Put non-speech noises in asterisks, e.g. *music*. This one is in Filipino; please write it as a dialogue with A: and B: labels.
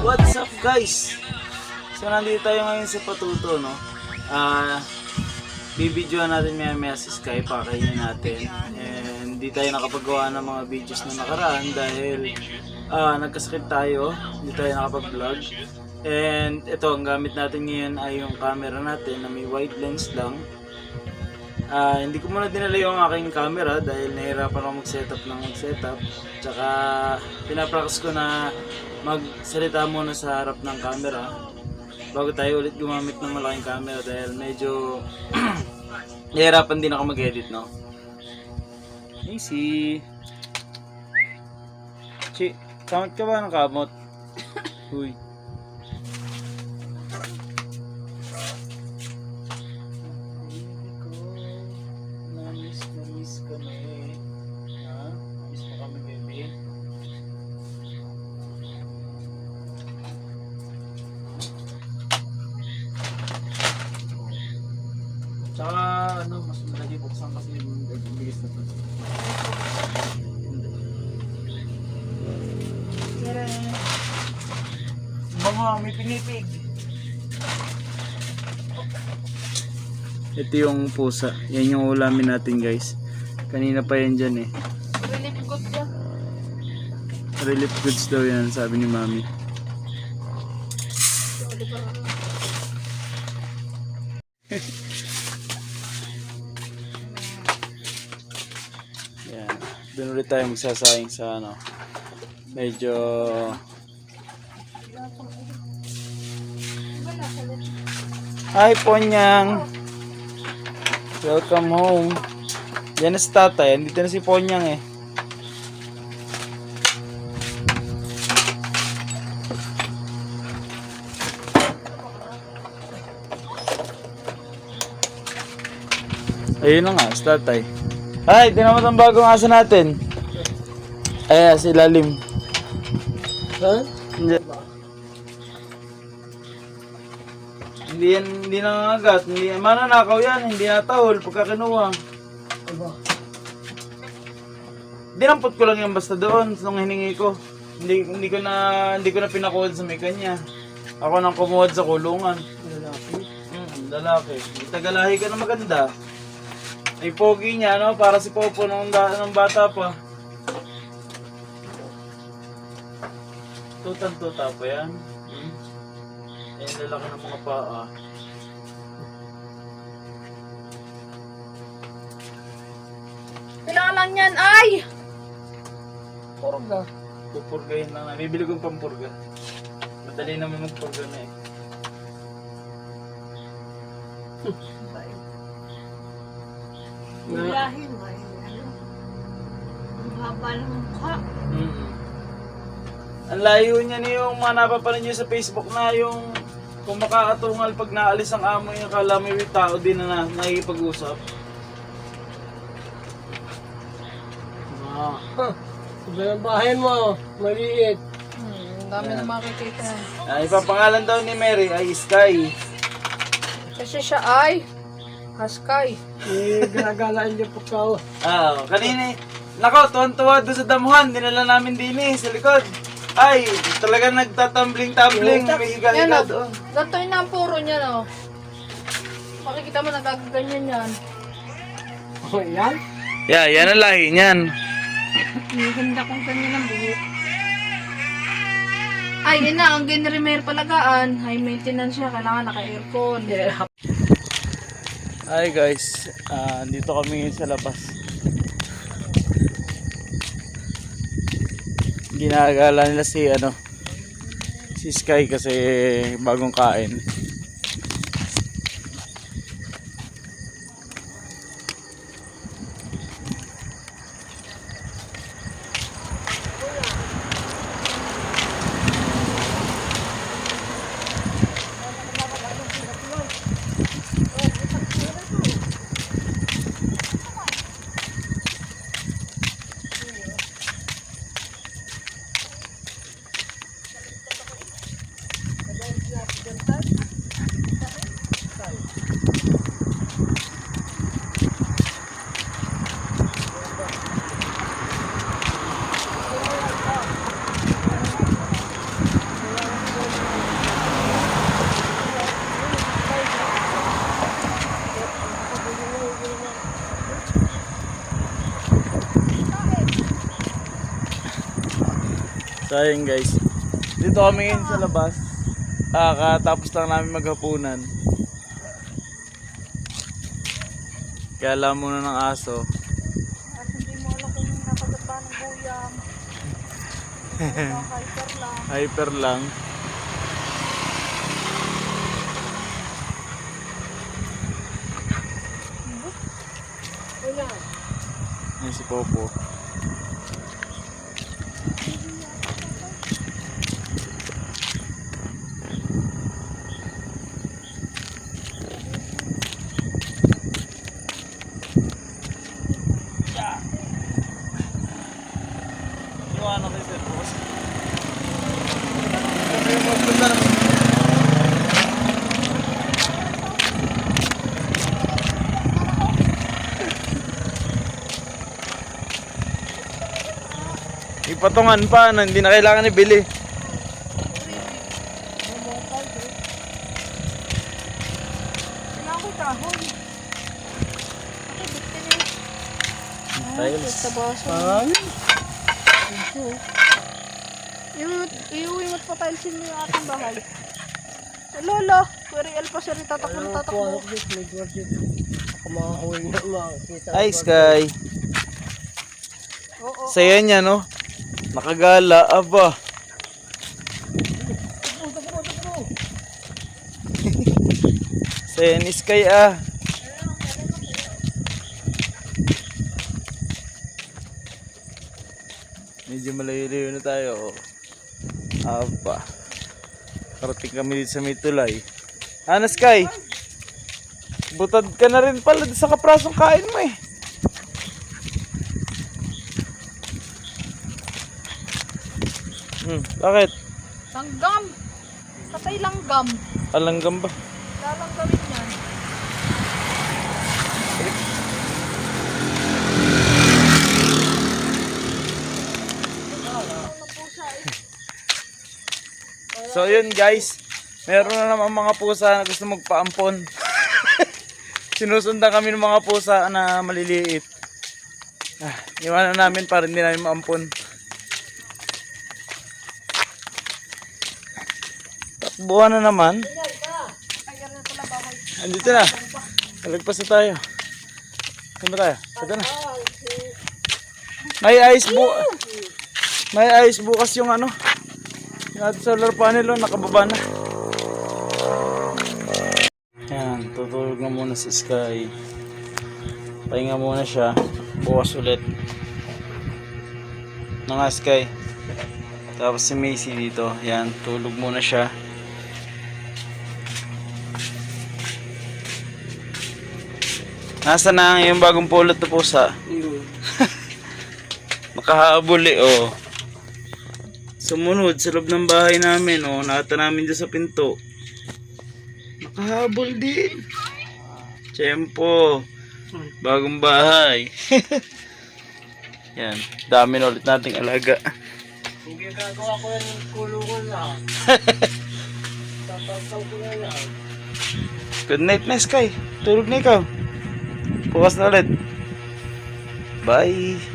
A: What's up guys? So nandito tayo ngayon sa Patuto no. Ah, bibidyoan natin maya maya si Sky, pakainin natin. And hindi tayo nakapagawa ng mga videos na nakaraan dahil ah, nagkasakit tayo, hindi tayo nakapag-vlog. And ito, ang gamit natin ngayon ay yung camera natin na may wide lens lang. Ah, hindi ko muna dinala yung aking camera dahil nahirapan ako mag-setup ng mag-setup. Tsaka pinapractice ko na magsalita muna sa harap ng camera bago tayo ulit gumamit ng malaking camera dahil medyo *clears throat* nahirapan din ako mag-edit, no? Easy. Chi, kamot ka ba ng kamot? *coughs* Uy. Mga, may pinipig. Ito yung pusa. Yan yung ulamin natin guys. Kanina pa yan dyan eh.
B: Relief good ka.
A: Relief goods daw yan, sabi ni mami. *laughs* yan. Doon ulit tayo magsasayang sa ano. Medyo... Hi, Ponyang! Welcome home. Yan na si tatay. Andito na si Ponyang eh. Ayun na nga, si tatay. Ay, di naman ang bagong aso natin. Ay, si Lalim.
C: Ha?
A: Hindi. Hindi yan, hindi nangangagat. Hindi, mananakaw yan, hindi natahol pagka kinuha.
C: Aba.
A: Dinampot ko lang yan basta doon nung hiningi ko. Hindi, hindi ko na hindi ko na pinakuha sa may kanya. Ako nang kumuha sa kulungan.
C: Lalaki.
A: Hmm, lalaki. Tagalahi ka na maganda. Ay pogi niya, no? Para si Popo nung, da- nung bata pa. Tutang-tuta pa yan. Ayan, lalaki ng mga paa.
B: Kailangan lang yan, ay!
C: Porga.
A: Pupurgahin lang na. Bibili kong pampurga. Madali naman magpurga na eh.
C: Na,
B: Ilahin, ay, ano? Ang haba ng mukha.
A: Mm. Ang layo niya ni yung mga napapanood niyo sa Facebook na yung kung makakatungal pag naalis ang amo yung mo yung tao din na nakikipag-usap.
C: ah. Huh. Iba yung bahay mo. Maliit.
B: Hmm, ang dami na makikita.
A: Ah, ipapangalan daw ni Mary ay Sky.
B: Kasi siya ay Haskay.
C: Eh, ginagalaan niyo po ka.
A: Ah, kanina Nako, tuwan-tuwa doon sa damuhan. Dinala namin din eh, sa likod. Ay, talaga nagtatumbling-tumbling. May
B: Yan
A: higa-higa
B: o.
A: doon.
B: Ganito yun ang puro niya, no? Makikita mo nagaganyan yan.
C: Oh, yan?
A: Yeah, yan ang lahi niyan.
B: Ang ganda kong ganyan ang buhok. Ay, yun na. Ang ginremer palagaan. High maintenance siya. Kailangan naka-aircon.
A: Hi guys, Ah, dito kami ngayon sa labas. Ginagala nila si ano si Sky kasi bagong kain. Ayun guys. Dito kami ngayon sa labas. Ah, katapos lang namin maghapunan. Kaya alam muna ng aso.
B: At hindi mo alam kung nakaganda ng buyang. *laughs* Mga hyper lang.
A: Hyper lang.
C: Wala.
A: Yan si Popo. Iwanan kayo sir. Bukas. Kasi yung magpunta naman. Ipatungan pa, no? hindi na kailangan ibili. Tiles.
B: Sa baso.
C: Marami.
B: Iuwi- Iuwi mo't pa tilesin mo yung ating bahay. Eh, Lolo, El pa siya rin tatakbo
C: Ano
B: tatakbo.
C: may na makakita.
A: Hi Sky.
B: Oo.
A: Saya niya no? Nakagala, aba. Saya ni Sky ah. Medyo malayo-layo na tayo. oh. Aba. Karating kami dito sa may tulay. Ano Sky? Butad ka na rin pala sa kaprasong kain mo eh. Hmm, bakit?
B: Langgam. Patay langgam.
A: Alanggam ba?
B: Lalang gawin yan.
A: So yun guys, meron na naman mga pusa na gusto magpaampon. *laughs* Sinusundan kami ng mga pusa na maliliit. Ah, iwanan namin para hindi namin maampon. Takbuhan na naman. Andito na. Nalagpas na tayo. Saan ba tayo? Ito na. May ice bu May ice bukas yung ano. Yung solar panel oh, nakababa na. Yan, tutulog na muna si Sky. Pahinga muna siya. Bukas ulit. Mga Sky. Tapos si Macy dito. Yan, tulog muna siya. Nasa na yung bagong pulot na pusa?
C: Yun.
A: Makahabol eh, oh. Sumunod sa loob ng bahay namin, oh. Nakata namin dyan sa pinto. Nakahabol din. Tiyempo. Bagong bahay. *laughs* Yan. Dami na ulit nating alaga.
C: Kung ginagawa ko yan ng kulungan lang. *laughs* Tatataw ko na yan.
A: Good night na, Sky. Tulog na ikaw. Bukas na ulit. Bye.